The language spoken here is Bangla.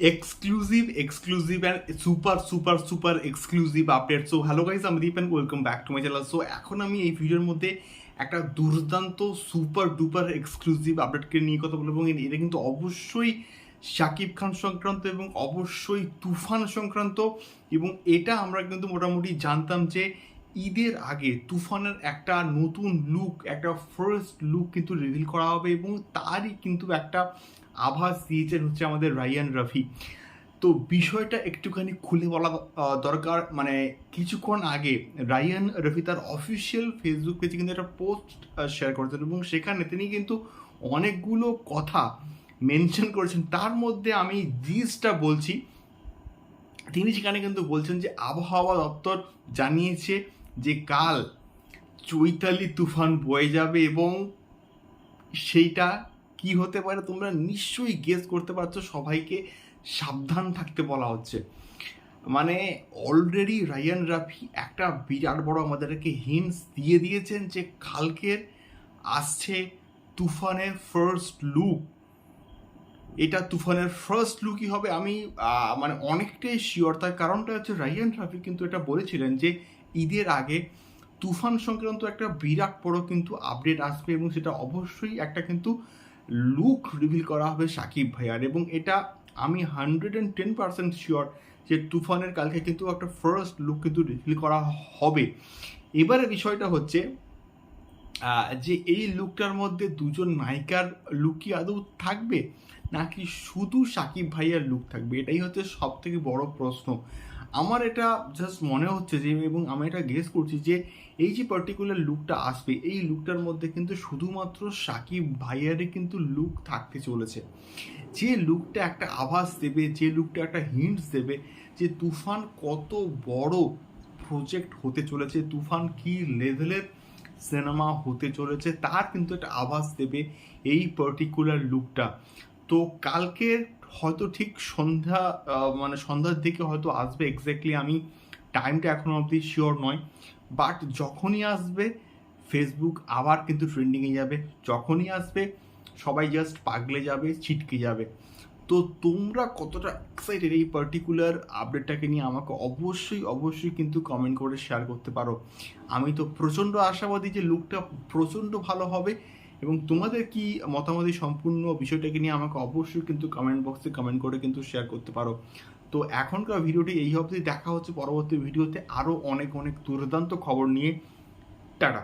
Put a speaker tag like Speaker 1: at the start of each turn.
Speaker 1: Exclusive exclusive and super super super exclusive update so hello guys আমি Deep and welcome back to my channel so এখন আমি এই ভিডিওর মধ্যে একটা দুর্দান্ত সুপার ডুপার এক্সক্লুসিভ আপডেটকে নিয়ে কথা বলব। এবং এটা কিন্তু অবশ্যই শাকিব খান সংক্রান্ত এবং অবশ্যই তুফান সংক্রান্ত। এবং এটা আমরা কিন্তু মোটামুটি জানতাম যে ঈদের আগে তুফানের একটা নতুন লুক একটা ফার্স্ট লুক কিন্তু রিভিল করা হবে এবং তারই কিন্তু একটা আভাস দিয়েছেন হচ্ছে আমাদের রায়ান রফি। তো বিষয়টা একটুখানি খুলে বলা দরকার। মানে কিছুক্ষণ আগে রায়ান রফি তার অফিসিয়াল ফেসবুক পেজে কিন্তু একটা পোস্ট শেয়ার করেছেন এবং সেখানে তিনি কিন্তু অনেকগুলো কথা মেনশন করেছেন। তার মধ্যে আমি জিসটা বলছি। তিনি সেখানে কিন্তু বলছেন যে আবহাওয়া দপ্তর জানিয়েছে যে কাল চৈতালি তুফান বয়ে যাবে এবং সেইটা কি হতে পারে তোমরা নিশ্চয়ই গেস করতে পারছ, সবাইকে সাবধান থাকতে বলা হচ্ছে। মানে অলরেডি রায়ান রাফি একটা বিরাট বড় আমাদেরকে হিন্টস দিয়ে দিয়েছেন যে কালকের আসছে তুফানের ফার্স্ট লুক এটা তুফানের ফার্স্ট লুকই হবে। আমি মানে অনেকটাই শিওর তার কারণটা হচ্ছে রায়ান রাফি কিন্তু এটা বলেছিলেন যে ঈদের আগে তুফান সংক্রান্ত একটা বিরাট বড় কিন্তু আপডেট আসবে এবং সেটা অবশ্যই একটা কিন্তু লুক রিভিল করা হবে সাকিব ভাইয়ার এবং এটা আমি hundred and ten percent sure যে তুফানের কালকে কিন্তু একটা ফার্স্ট লুক কিন্তু রিভিল করা হবে। এবারে বিষয়টা হচ্ছে যে এই লুকটার মধ্যে দুজন নায়িকার লুক কি আদৌ থাকবে? নাকি শুধু সাকিব ভাইয়ার লুক থাকবে? এটাই হচ্ছে সব থেকে বড় প্রশ্ন। আমার এটা জাস্ট মনে হচ্ছে যে এবং আমি এটা গেস করছি যে এই যে পার্টিকুলার লুকটা আসবে, এই লুকটার মধ্যে কিন্তু শুধুমাত্র সাকিব ভাইয়ারই কিন্তু লুক থাকতে চলেছে। যে লুকটা একটা আভাস দেবে, যে লুকটা একটা হিন্টস দেবে যে তুফান কত বড় প্রজেক্ট হতে চলেছে, তুফান কি লেভেলের সিনেমা হতে চলেছে, তার কিন্তু একটা আভাস দেবে এই পার্টিকুলার লুকটা তো কালকে হয়তো ঠিক সন্ধ্যা মানে সন্ধ্যার দিকে হয়তো আসবে এক্স্যাক্টলি আমি টাইমটা এখনও অবধি শিওর নয়। বাট যখনই আসবে ফেসবুক আবার কিন্তু ট্রেন্ডিংয়ে যাবে। যখনই আসবে, সবাই জাস্ট পাগলে যাবে, ছিটকে যাবে। তো তোমরা কতটা এক্সাইটেড এই পার্টিকুলার আপডেটটাকে নিয়ে আমাকে অবশ্যই অবশ্যই কিন্তু কমেন্ট করে শেয়ার করতে পারো। আমি তো প্রচণ্ড আশাবাদী যে লুকটা প্রচণ্ড ভালো হবে। এবং তোমাদের কি মতামত এই সম্পূর্ণ বিষয়টাকে নিয়ে আমাকে অবশ্যই কিন্তু কমেন্ট বক্সে কমেন্ট করে কিন্তু শেয়ার করতে পারো। তো এখনকার ভিডিওটি এই অবধি দেখা হচ্ছে পরবর্তী ভিডিওতে আরও অনেক অনেক দুর্দান্ত খবর নিয়ে। টাটা।